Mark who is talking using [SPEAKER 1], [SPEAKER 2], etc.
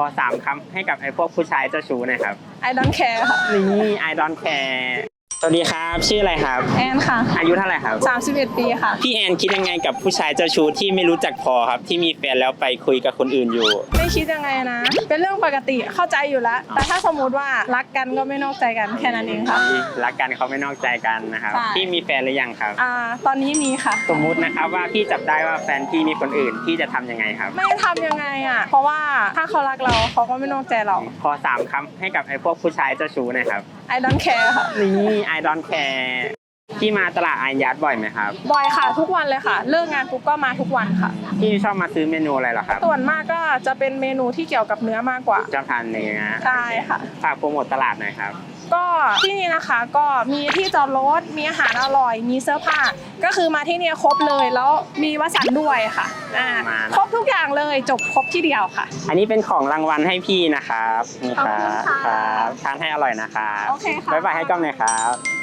[SPEAKER 1] อสามคำให้กับไอ้พวกผู้ชายเจ้าชู้หน่อยครับ
[SPEAKER 2] I don't care ค่ะ
[SPEAKER 1] นี่ I don't care สวัสดีครับ ชื่ออะไรครับ
[SPEAKER 2] แอนค่ะ
[SPEAKER 1] อายุเท่าไหร่ครับ
[SPEAKER 2] 31 ปีค่ะ
[SPEAKER 1] พี่แอนคิดยังไงกับผู้ชายเจ้าชู้ที่ไม่รู้จักพอครับ ที่มีแฟนแล้วไปคุยกับคนอื่นอยู่
[SPEAKER 2] ไม่ คิดยังไงนะ เป็นเรื่องปกติเข้าใจอยู่แล้ว แต่ถ้าสมมุติว่ารักกันก็ไม่นอกใจกันแค่นั้นเองค่ะ
[SPEAKER 1] รักกันเขาไม่นอกใจกันนะครับ
[SPEAKER 2] ใช่
[SPEAKER 1] พี่มีแฟนหรือยังครับ
[SPEAKER 2] อ่าตอนนี้มีค่ะ
[SPEAKER 1] สมมุตินะครับว่าพี่จับได้ว่าแฟนพี่มีคนอื่นพี่จะทำยังไงครับ
[SPEAKER 2] ไม่ทำยังไงอะ เพราะว่าถ้าเขารักเราเขาก็ไม่นอกใจเรา
[SPEAKER 1] ขอสามคำให้กับไอ้พวกผู้ชายเจ้าชู้หน่อยครับ
[SPEAKER 2] I don't care ค่ะ
[SPEAKER 1] นี่ I don't care พี่มาตลาดอายัดบ่อยไหมครับ
[SPEAKER 2] บ่อยค่ะทุกวันเลยค่ะ เลิกงานปุ๊บก็มาทุกวันค่ะ
[SPEAKER 1] พี่ชอบมาซื้อเมนูอะไรเหรอครับ
[SPEAKER 2] ส่วนมากก็จะเป็นเมนูที่เกี่ยวกับเนื้อมากกว่า
[SPEAKER 1] ชอบทานเนื้อ
[SPEAKER 2] ใช่ค่ะ
[SPEAKER 1] ฝากโปรโมทตลาดหน่อยครับ
[SPEAKER 2] ก็ที่นี่นะคะก็มีที่จอดรถ มีอาหารอร่อย มีเสื้อผ้า ก็คือมาที่เนี่ยครบเลยแล้วมีวสันต์ด้วยค่ะอ่า
[SPEAKER 1] มานะ
[SPEAKER 2] ครบทุกอย่างเลยจบครบที่เดียวค่ะ
[SPEAKER 1] อันนี้เป็นของรางวัลให้พี่นะครับนี่ครั
[SPEAKER 2] ขอบคุณ
[SPEAKER 1] บ
[SPEAKER 2] ค่ะ
[SPEAKER 1] ครับทานให้อร่อยนะครับ
[SPEAKER 2] โอเคค่ะ
[SPEAKER 1] บ๊ายบายให้กล้องหน่อยครับ